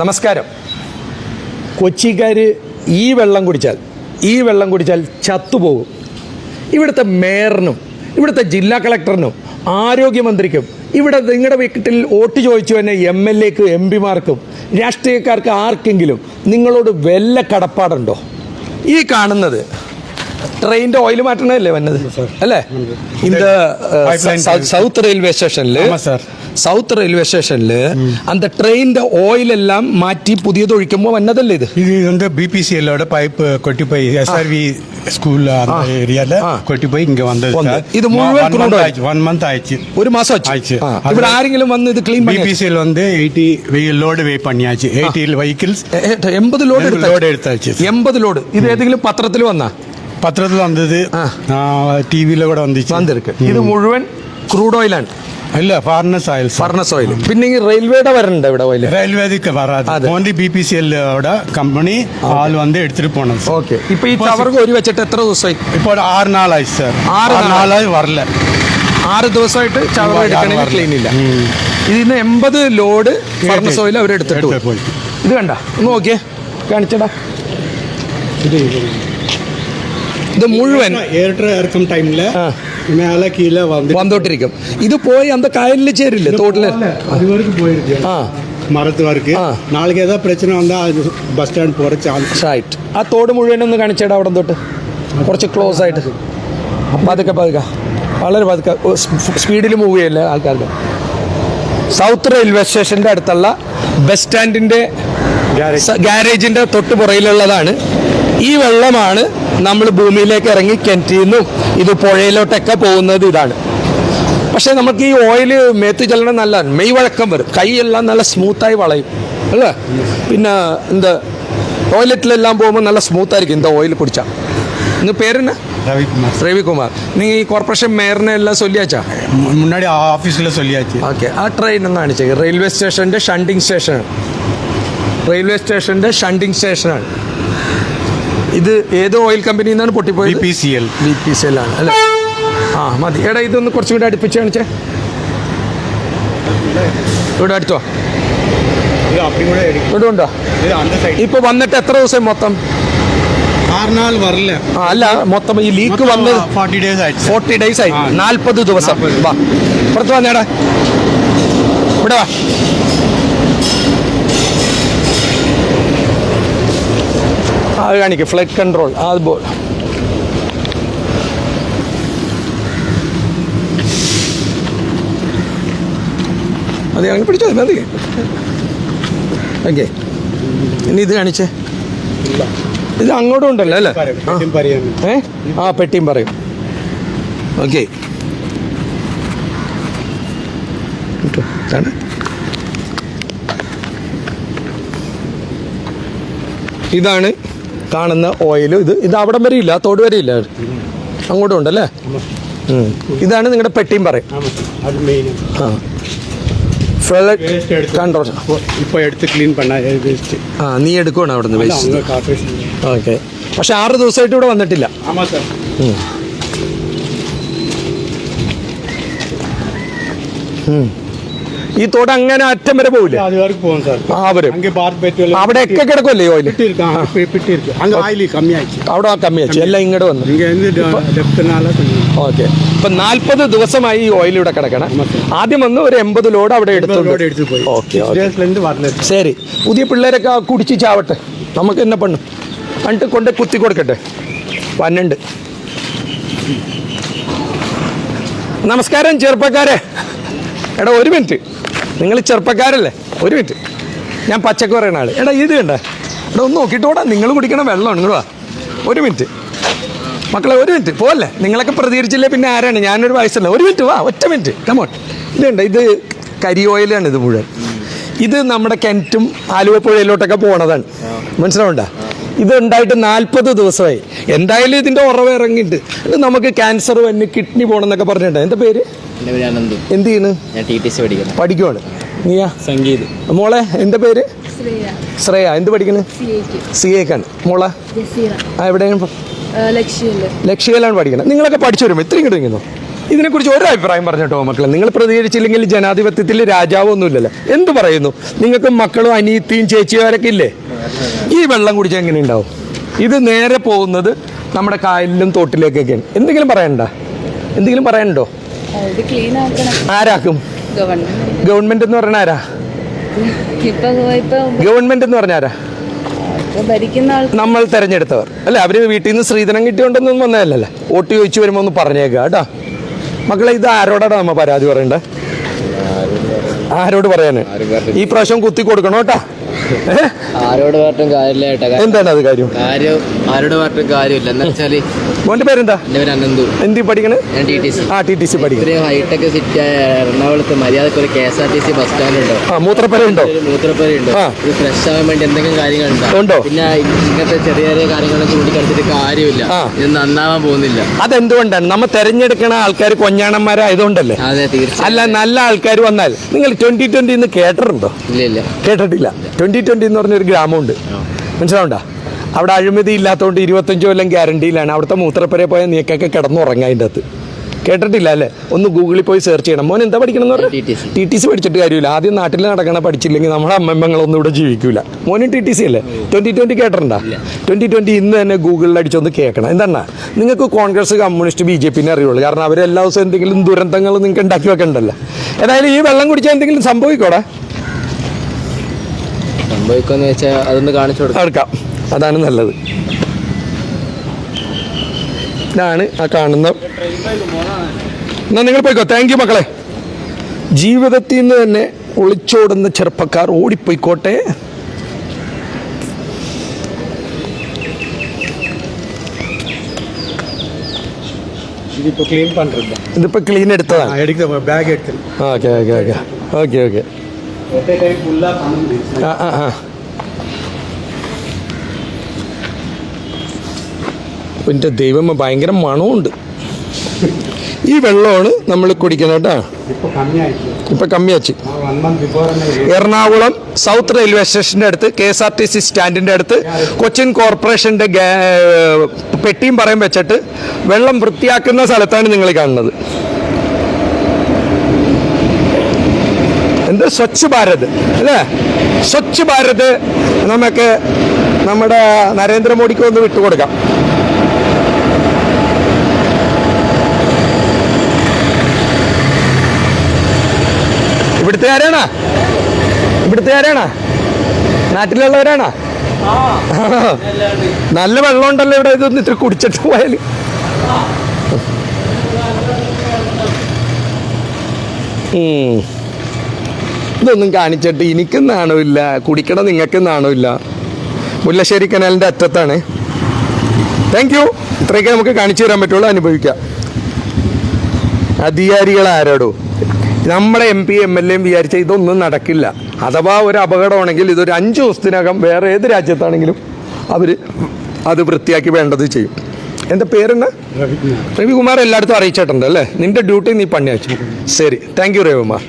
നമസ്കാരം. കൊച്ചിക്കാർ ഈ വെള്ളം കുടിച്ചാൽ ഈ വെള്ളം കുടിച്ചാൽ ചത്തുപോകും. ഇവിടുത്തെ മേയറിനും ഇവിടുത്തെ ജില്ലാ കളക്ടറിനും ആരോഗ്യമന്ത്രിക്കും ഇവിടെ നിങ്ങളുടെ വീട്ടിൽ വോട്ട് ചോദിച്ചു തന്നെ എം എൽ എക്കും എം പിമാർക്കും രാഷ്ട്രീയക്കാർക്ക് ആർക്കെങ്കിലും നിങ്ങളോട് വല്ല കടപ്പാടുണ്ടോ? ഈ കാണുന്നത് ട്രെയിനിന്റെ ഓയിൽ മാറ്റണല്ലേ വന്നത്? അല്ലേ? இந்த സൗത്ത് റെയിൽവേ സ്റ്റേഷനിൽ സൗത്ത് റെയിൽവേ സ്റ്റേഷനിൽ അന്ത ട്രെയിനിന്റെ ഓയിലെല്ലാം മാറ്റി പുതിയത് ഒഴിക്കുമ്പോൾ വന്നതല്ലേ ഇത്? ഇത് வந்து பிபிசிஎல்லோட പൈപ്പ് കൊട്ടിപ്പോയി. എസ് ആർ വി സ്കൂളിൽ ഏരിയയിൽ കൊട്ടിപ്പോയി ഇങ്ങ വന്നത്. ഇത് മുഴുവൻ വൺ മന്ത് ആയിച്ചു. ഒരു മാസം ആയിച്ചു. ഇവിടെ ആരെങ്കിലും വന്ന് ഇത് ക്ലീൻ பிபிசிஎல் வந்து எயிட்டி ലോഡ് വേ പണിയാച്ചു എയ്റ്റി വെഹിക്കിൾസ് എൺപത് ലോഡ് ലോഡ് എടുത്താച്ചു എൺപത് ലോഡ് ഇത് ഏതെങ്കിലും പത്രത്തിൽ വന്നാ? பத்திரத்தில் வந்தது டிவியில் കൂടെ வந்துச்சு வந்திருக்கு இது முழுவன் ക്രൂഡ് ഓയിലാണ്. അല്ല ഫാർണസ് ഓയിൽ ഫാർണസ് ഓയിൽ പിന്നെ ഈ റെയിൽവേയുടെ വരണ്ട ഇവിടെ ഓയിൽ റെയിൽവേക്ക് ബി പി സി എല്ലോടെ കമ്പനി ആൾ വന്ന് എടുത്തിട്ട് പോണത് ഓക്കെ. ഇപ്പൊ ഈ ടവർക്ക് ഒരു വെച്ചിട്ട് എത്ര ദിവസമായി? ഇപ്പോൾ ആറ് നാളായി സർ ആറ് നാളായി വരല. ആറ് ദിവസമായിട്ട് ചവർ എടുക്കണമെങ്കിൽ ക്ലീൻ ഇതിന് എൺപത് ലോഡ് ഫാർണസ് ഓയിൽ അവരെടുത്തിട്ട് പോയി. ഇത് കണ്ട? ഒന്ന് നോക്കിയേ. കാണിച്ചടാ. ഇത് മുഴുവൻ. ഏറിറക്കം ടൈമിൽ മേലെ കീഴെ വന്നോട്ടിരിക്കും. ഇത് പോയി അന്ത കായലിൽ ചേരില്ല തോട്ടിൽ? ആ. പ്രശ്നം ബസ് സ്റ്റാൻഡ് ചാൻസ് ആ തോട് മുഴുവൻ ഒന്ന് കാണിച്ചേടാ അവിടെ തൊട്ട്. കുറച്ച് ക്ലോസ് ആയിട്ട്. പതുക്കെ പതുക്കെ. വളരെ പതുക്കെ. സ്പീഡിൽ മൂവ് ചെയ്യല്ലേ ആൾക്കാരുടെ സൗത്ത് റെയിൽവേ സ്റ്റേഷന്റെ അടുത്തുള്ള ബസ് സ്റ്റാൻഡിന്റെ ഗാരേജിന്റെ തൊട്ട് പുറയിലുള്ളതാണ്. ഈ വെള്ളമാണ് നമ്മൾ ഭൂമിയിലേക്ക് ഇറങ്ങി കിണറ്റിൽ നിന്നും ഇത് പുഴയിലോട്ടൊക്കെ പോകുന്നത് ഇതാണ് പക്ഷേ നമുക്ക് ഈ ഓയിൽ മേത്ത് ചെല്ലണം നല്ല മെയ് വഴക്കം വരും കൈയെല്ലാം നല്ല സ്മൂത്തായി വളയും അല്ലേ പിന്നെ എന്താ ടോയ്ലറ്റിലെല്ലാം പോകുമ്പോൾ നല്ല സ്മൂത്തായിരിക്കും இந்த ഓയിൽ കുടിച്ചാൽ ഇന്ന് പേരെന്നാ ரவிக்குமார் രവികുമാർ നീ ഈ കോർപ്പറേഷൻ മേയറിനെ എല്ലാം ചൊല്ലിയാച്ചാ மு- முன்னாடி ஆஃபீஸில் சொல்லியாச்சு ഓക്കെ ആ ട്രെയിൻ ഒന്ന് കാണിച്ചേ റെയിൽവേ സ്റ്റേഷൻ്റെ ഷണ്ടിങ് സ്റ്റേഷനാണ് റെയിൽവേ സ്റ്റേഷൻ്റെ ഷണ്ടിങ് സ്റ്റേഷനാണ് ഇത് ഏത് ഓയിൽ കമ്പനി നിന്നാണ് പൊട്ടിപ്പോയത്? B P C L B P C L ആണ് അല്ലേ? ആ മതി. എടാ ഇതൊന്ന് കുറച്ചും കൂടി അടുപ്പിച്ച് കാണിച്ചേ. ഇവിടെ അടുത്തോ? ഇവിടെ ഉണ്ടോ? ഇപ്പൊ വന്നിട്ട് എത്ര ദിവസം മൊത്തം? അല്ല മൊത്തം ഈ ലീക്ക് വന്ന് ഫോർട്ടി ഡേയ്സ് ആയി. നാൽപ്പത് ദിവസം. വാ. പുറത്ത് വന്നേടാ. ഇവിടെ വാ. അത് കാണിക്കും ഫ്ലഡ് കൺട്രോൾ അത് ബോ അതെ അങ്ങനെ പിടിച്ചാൽ മതി. ഓക്കെ. ഇനി ഇത് കാണിച്ചേ. ഇത് അങ്ങോട്ടും ഉണ്ടല്ലോ അല്ലേ? ഏ? ആ പെട്ടിയും പറയും. ഓക്കെ. ഇതാണ്. ഇതാണ് കാണുന്ന ഓയിലും ഇത് ഇത് അവിടെ വരെ ഇല്ല തോട് വരെ ഇല്ല. അങ്ങോട്ടും ഉണ്ടല്ലേ? ഇതാണ് നിങ്ങളുടെ പെട്ടിയും പറയും. ആ ക്ലീൻ നീ എടുക്കണം അവിടെ ഓക്കെ പക്ഷെ ആറ് ദിവസമായിട്ട് ഇവിടെ വന്നിട്ടില്ല. സാർ ഈ തോട് അങ്ങനെ അറ്റം വരെ പോവില്ല அது வரைக்கும் போகும் சார் ആ വരും அங்கே பார் பெட்ரோல் അവിടെയൊക്കെ കിടക്കുമല്ലേ ഈ ഓയിൽ பிட்டு இருக்கு ஆ, பி- பிட்டு இருக்கு அங்கே ஆயில் கம்மியாயிடுச்சு അവിടെ ആ കമ്മി വെച്ചു എല്ലാം ഇങ്ങോട്ട് വന്നു இங்கே இருந்து டெப்த்னால கொஞ்சம் ഓക്കെ ഇപ്പൊ നാല്പത് ദിവസമായി ഈ ഓയിൽ ഇവിടെ കിടക്കണം ആമാ സാർ. ആദ്യം വന്ന് ഒരു എൺപത് ലോഡ് അവിടെ எண்பது എടുത്തു ரோடு எடுத்து போய் ഓക്കെ சிக்ஸ் டேஸ்லேருந்து வரல ശരി പുതിയ പിള്ളേരൊക്കെ ആ കുടിച്ച് ചാവട്ടെ നമുക്ക് എന്നെ പണ്ണു എന്നിട്ട് കൊണ്ട് കുത്തി കൊടുക്കട്ടെ പന്നുണ്ട് നമസ്കാരം ചെറുപ്പക്കാരെ എടാ ഒരു മിനിറ്റ്. നിങ്ങൾ ചെറുപ്പക്കാരല്ലേ? ഒരു മിനിറ്റ്. ഞാൻ പച്ചക്ക് പറയുന്ന ആൾ. എടാ ഇത് കണ്ട? എടാ ഒന്ന് നോക്കിയിട്ട് ഓടാ. നിങ്ങൾ കുടിക്കണ വെള്ളമാണ്. നിങ്ങൾ വാ. ഒരു മിനിറ്റ്. മക്കളെ ഒരു മിനിറ്റ്. പോവല്ലേ? നിങ്ങളൊക്കെ പ്രതികരിച്ചില്ലേ പിന്നെ ആരാണ്? ഞാനൊരു വയസ്സല്ല. ഒരു മിനിറ്റ് വാ. ഒറ്റ മിനിറ്റ്. കമോൺ ഇതുണ്ട് ഇത് കരി ഓയിലാണ് ഇത് മുഴുവൻ. ഇത് നമ്മുടെ കിണറ്റും ആലുവ പുഴയിലോട്ടൊക്കെ പോണതാണ്. മനസ്സിലാവണ്ട ഇത് ഉണ്ടായിട്ട് നാൽപ്പത് ദിവസമായി. എന്തായാലും ഇതിന്റെ ഉറവ് ഇറങ്ങിയിട്ട് നമുക്ക് ക്യാൻസർ വന്ന് കിഡ്നി പോകണമെന്നൊക്കെ പറഞ്ഞിട്ടുണ്ട്. എന്താ പേര്? എന്റെ പേര് അനന്തു. എന്ത് ചെയ്യുന്നു? ഞാൻ ടി ടി സി പഠിക്കുന്നു. പഠിക്കുവാണ്. നീയാ? സംഗീത്. മോളെ എന്താ പേര്? ശ്രേയ. ശ്രേയ. എന്ത് പഠിക്കുന്നത് സി എക്കാണ് മോളെ? ആ എവിടെയാണ് ലക്ഷ്യയിലാണ് പഠിക്കുന്നത്. നിങ്ങളൊക്കെ പഠിച്ചു വരുമ്പോൾ ഇത്രയും കിട്ടുന്നു ഇതിനെക്കുറിച്ച് ഒരു അഭിപ്രായം പറഞ്ഞിട്ടോ മക്കളെ. നിങ്ങൾ പ്രതികരിച്ചില്ലെങ്കിൽ ജനാധിപത്യത്തിൽ രാജാവൊന്നുമില്ലല്ലോ എന്ത് പറയുന്നു? നിങ്ങൾക്ക് മക്കളും അനിയത്തിയും ചേച്ചിമാരൊക്കെ ഇല്ലേ? ഈ വെള്ളം കുടിച്ചാൽ എങ്ങനെ ഉണ്ടാവും? ഇത് നേരെ പോകുന്നത് നമ്മുടെ കായലിലും തോട്ടിലേക്കൊക്കെയാണ്. എന്തെങ്കിലും പറയണ്ട? എന്തെങ്കിലും പറയാനുണ്ടോ ഇത് ക്ലീൻ ആക്കണം. ആരാക്കും? ഗവൺമെന്റ്. ഗവൺമെന്റ് എന്ന് പറഞ്ഞ ആരാ? ഇപ്പൊ ഇപ്പൊ ഗവൺമെന്റ് എന്ന് പറഞ്ഞ ആരാ? നമ്മൾ തെരഞ്ഞെടുത്തവർ. അല്ലെ? അവർ വീട്ടിൽ നിന്ന് സ്ത്രീധനം കിട്ടിയോണ്ടൊന്നും വന്നതല്ലല്ലേ. വോട്ട് ചോദിച്ചു വരുമ്പോൾ ഒന്ന് പറഞ്ഞേക്കുക കേട്ടോ. മക്കളെ ഇത് ആരോടാണ് നമ്മ പരാതി പറയണ്ടേ? ആരോട് പറയാന്? ഈ പ്രാവശ്യം കുത്തി കൊടുക്കണം കേട്ടാ? ആരോട് പറഞ്ഞിട്ടും കാര്യമില്ല എന്താണ് അത് കാര്യം? കാര്യം ആരോട് പറഞ്ഞിട്ടും കാര്യമില്ല. എന്ന് വെച്ചാൽ മോന്റെ പേരെന്താ? എന്റെ പേര് അനന്തു. എന്തി പഠിക്കണേ? ഞാൻ ടി ടി സി ആ ടി ടി സി ഇത്രയും ഹൈടെക് സിറ്റി എറണാകുളത്ത് മര്യാദയ്ക്ക് ഒരു K S R T C bus stand ഉണ്ടോ ആ മൂത്രപ്പര ഉണ്ടോ ഒരു മൂത്രപ്പുരയുണ്ട്? ആ. ഇത് ഫ്രഷ് ആവാൻ വേണ്ടി എന്തെങ്കിലും കാര്യങ്ങളുണ്ടോ? ഉണ്ടോ? പിന്നെ ഇങ്ങനത്തെ ചെറിയ ചെറിയ കാര്യങ്ങളൊക്കെ ചൂണ്ടിക്കാണിച്ചിട്ട് കാര്യമില്ല. ഇത് നന്നാവാൻ പോകുന്നില്ല. അതെന്തുകൊണ്ടാണ്? നമ്മ തെരഞ്ഞെടുക്കണ ആൾക്കാർ കൊഞ്ഞാണന്മാരായതുകൊണ്ടല്ലേ അതെ തീർച്ചയായും. അല്ല നല്ല ആൾക്കാർ വന്നാൽ നിങ്ങൾ ട്വന്റി ട്വന്റി കേട്ടിട്ടുണ്ടോ? ഇല്ല ഇല്ല. കേട്ടിട്ടില്ല. ട്വന്റി ട്വന്റി എന്ന് പറഞ്ഞൊരു ഗ്രാമമുണ്ട്. മനസ്സിലാവണ്ട അവിടെ അഴിമതി ഇല്ലാത്തതുകൊണ്ട് ഇരുപത്തഞ്ച് കൊല്ലം ഗ്യാരണ്ടിയിലാണ് അവിടുത്തെ മൂത്രപ്പരെ പോയ നീക്കൊക്കെ കിടന്നുറങ്ങാം അതിന്റെ അകത്ത്. കേട്ടിട്ടില്ല അല്ലേ? ഒന്ന് ഗൂഗിളിൽ പോയി സെർച്ച് ചെയ്യണം. മോൻ എന്താ പഠിക്കണം എന്ന് പറഞ്ഞു TTC. ടി ടി സി പഠിച്ചിട്ട് കാര്യമില്ല. ആദ്യം നാട്ടിൽ നടക്കണ പഠിച്ചില്ലെങ്കിൽ നമ്മുടെ അമ്മമ്മങ്ങളൊന്നും ഇവിടെ ജീവിക്കൂല. മോനും ടി ടി സി അല്ലേ? ട്വന്റി ട്വന്റി കേട്ടിട്ടുണ്ടാ? ട്വന്റി ട്വന്റി ഇന്ന് തന്നെ ഗൂഗിളിൽ അടിച്ചൊന്ന് കേൾക്കണം. എന്താണ് നിങ്ങൾക്ക് കോൺഗ്രസ് കമ്മ്യൂണിസ്റ്റ് ബി ജെ പിന്നെ അറിയുള്ളൂ. കാരണം അവർ എല്ലാ ദിവസവും എന്തെങ്കിലും ദുരന്തങ്ങൾ നിങ്ങൾക്ക് ഉണ്ടാക്കി വെക്കണ്ടല്ലോ. ഏതായാലും ഈ വെള്ളം കുടിച്ചാൽ എന്തെങ്കിലും സംഭവിക്കോടാ? സംഭവിക്കുന്ന വെച്ചാൽ അതൊന്ന് കാണിച്ചു കൊടുക്കാം. അതാണ് നല്ലത്. ഇതാണ് ആ കാണുന്ന എന്നാ നിങ്ങൾ പോയിക്കോ. താങ്ക് യു മക്കളെ. ജീവിതത്തിൽ നിന്ന് തന്നെ ഒളിച്ചോടുന്ന ചെറുപ്പക്കാർ ഓടിപ്പോയിക്കോട്ടെ. ഇതിപ്പോ ക്ലീൻ പണ്ടിരുന്നു ഇതിപ്പോൾ ക്ലീൻ എടുത്തതാണ്. Okay okay okay. Okay okay. എന്റെ ആ ആ. ദൈവം ഭയങ്കര മണമുണ്ട് ഈ വെള്ളമാണ് നമ്മൾ കുടിക്കുന്നത് കേട്ടോ. ഇപ്പം കമ്മിയാച്ച്. എറണാകുളം സൗത്ത് റെയിൽവേ സ്റ്റേഷന്റെ അടുത്ത് K S R T C സ്റ്റാൻഡിന്റെ അടുത്ത് കൊച്ചിൻ കോർപ്പറേഷന്റെ പെട്ടിയും പറയും വെച്ചിട്ട് വെള്ളം വൃത്തിയാക്കുന്ന സ്ഥലത്താണ് നിങ്ങൾ കാണുന്നത്. എന്ത് സ്വച്ഛ് ഭാരത് അല്ലേ? സ്വച്ഛ് ഭാരത് നമുക്ക് നമ്മുടെ നരേന്ദ്രമോദിക്ക് ഒന്ന് വിട്ടുകൊടുക്കാം. ഇവിടുത്തെ ആരാണാ? ഇവിടുത്തെ ആരാണാ? നാട്ടിലുള്ളവരാണാ? നല്ല വെള്ളം ഉണ്ടല്ലോ ഇവിടെ ഇതൊന്ന് ഇത്തിരി കുടിച്ചിട്ട് പോയാൽ ഉം. ഇതൊന്നും കാണിച്ചിട്ട് എനിക്കും നാണമില്ല കുടിക്കണം നിങ്ങൾക്കും നാണമില്ല. മുല്ലശ്ശേരി കനാലിന്റെ അറ്റത്താണ്. താങ്ക് യു ഇത്രയൊക്കെ നമുക്ക് കാണിച്ചു തരാൻ പറ്റുള്ളൂ അനുഭവിക്കാം. അധികാരികൾ ആരോടോ? നമ്മുടെ എം പി എം എൽ എയും വിചാരിച്ച ഇതൊന്നും നടക്കില്ല. അഥവാ ഒരു അപകടമാണെങ്കിൽ ഇതൊരു അഞ്ച് ദിവസത്തിനകം വേറെ ഏത് രാജ്യത്താണെങ്കിലും അവർ അത് വൃത്തിയാക്കി വേണ്ടത് ചെയ്യും. എന്റെ പേരെന്നാ? രവികുമാർ. എല്ലായിടത്തും അറിയിച്ചിട്ടുണ്ട് അല്ലേ? നിന്റെ ഡ്യൂട്ടി നീ പണിയാച്ചു ശരി. Thank you Ravikumar.